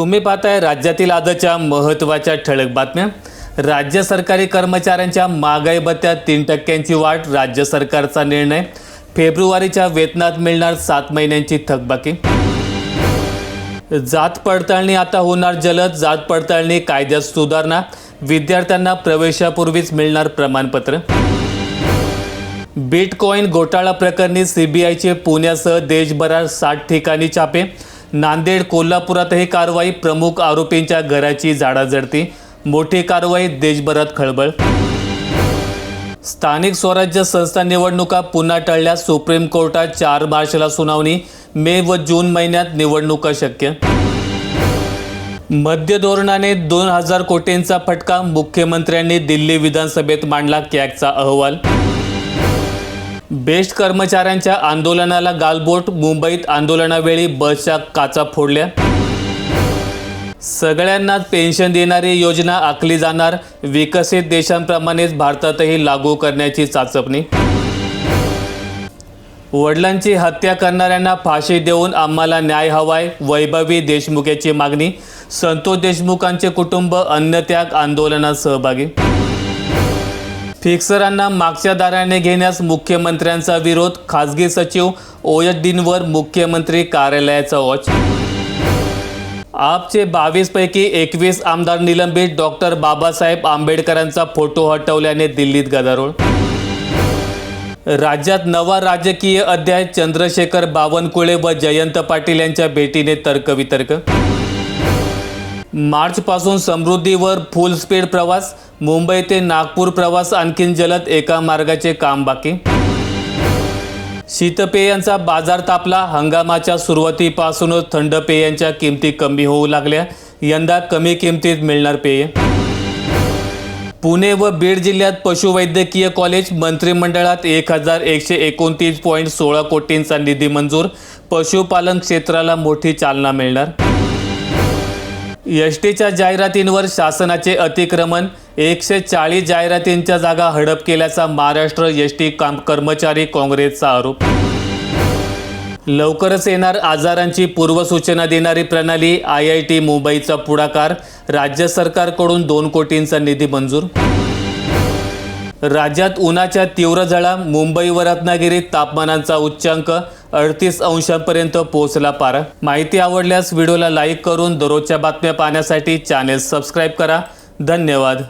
तुम्ही पाहताय राज्यातील आजच्या महत्त्वाच्या ठळक बातम्या. राज्य सरकारी कर्मचाऱ्यांच्या महागाई भत्त्यात तीन टक्क्यांची वाढ राज्य सरकारचा निर्णय. फेब्रुवारीच्या वेतनात मिळणार सात महिन्यांची थकबाकी. जात पडताळणी आता होणार जलद जात पडताळणी कायद्यात सुधारणा. विद्यार्थ्यांना प्रवेशापूर्वीच मिळणार प्रमाणपत्र. बिटकॉईन घोटाळा प्रकरणी सीबीआयचे पुण्यासह देशभरात साठ ठिकाणी छापे. नांदेड कोल्हापुरातही कारवाई प्रमुख आरोपींच्या घराची झाडाझडती मोठी कारवाई देशभरात खळबळ. स्थानिक स्वराज्य संस्था निवडणुका पुन्हा टळल्या. सुप्रीम कोर्टात चार मार्चला सुनावणी. मे व जून महिन्यात निवडणुका शक्य. मध्य धोरणाने दोन हजार कोटींचा फटका. मुख्यमंत्र्यांनी दिल्ली विधानसभेत मांडला कॅगचा अहवाल. बेस्ट कर्मचाऱ्यांच्या आंदोलनाला गालबोट मुंबईत आंदोलनावेळी बसच्या काचा फोडल्या. सगळ्यांनाच पेन्शन देणारी योजना आखली जाणार. विकसित देशांप्रमाणेच भारतातही लागू करण्याची चाचपणी. वडिलांची हत्या करणाऱ्यांना फाशी देऊन आम्हाला न्याय हवाय वैभवी देशमुखेची मागणी. संतोष देशमुखांचे कुटुंब अन्नत्याग आंदोलनात सहभागी. फिक्सरांना मागच्या दाराने घेण्यास मुख्यमंत्र्यांचा विरोध. खासगी सचिव ओयड्डींवर मुख्यमंत्री कार्यालयाचा वॉच. आपचे बावीस पैकी एकवीस आमदार निलंबित. डॉक्टर बाबासाहेब आंबेडकरांचा फोटो हटवल्याने दिल्लीत गदारोळ. राज्यात नवा राजकीय अध्याय चंद्रशेखर बावनकुळे व जयंत पाटील यांच्या भेटीने तर्कवितर्क मार्चपासून समृद्धीवर फुल स्पीड प्रवास मुंबई ते नागपूर प्रवास आणखीन जलद एका मार्गाचे काम बाकी. शीतपेयांचा बाजार तापला हंगामाच्या सुरुवातीपासूनच थंड पेयांच्या किमती कमी होऊ लागल्या. यंदा कमी किमतीत मिळणार पेय. पुणे व बीड जिल्ह्यात पशुवैद्यकीय कॉलेज मंत्रिमंडळात एक हजार एकशे एकोणतीस पॉईंट सोळा कोटींचा निधी मंजूर. पशुपालन क्षेत्राला मोठी चालना मिळणार. एसटीच्या जाहिरातींवर शासनाचे अतिक्रमण एकशे चाळीस जाहिरातींच्या जागा हडप केल्याचा महाराष्ट्र एस टी काम कर्मचारी काँग्रेसचा आरोप. लवकरच येणार आजारांची पूर्वसूचना देणारी प्रणाली आय आय टी मुंबईचा पुढाकार राज्य सरकारकडून दोन कोटींचा निधी मंजूर. राज्यात उन्हाच्या तीव्र झळा मुंबई व रत्नागिरीत तापमानांचा उच्चांक अडतीस अंशांपर्यंत पोहोचला पारा. माहिती आवडल्यास व्हिडिओला लाईक करून दररोजच्या बातम्या पाहण्यासाठी चॅनेल सबस्क्राईब करा. धन्यवाद.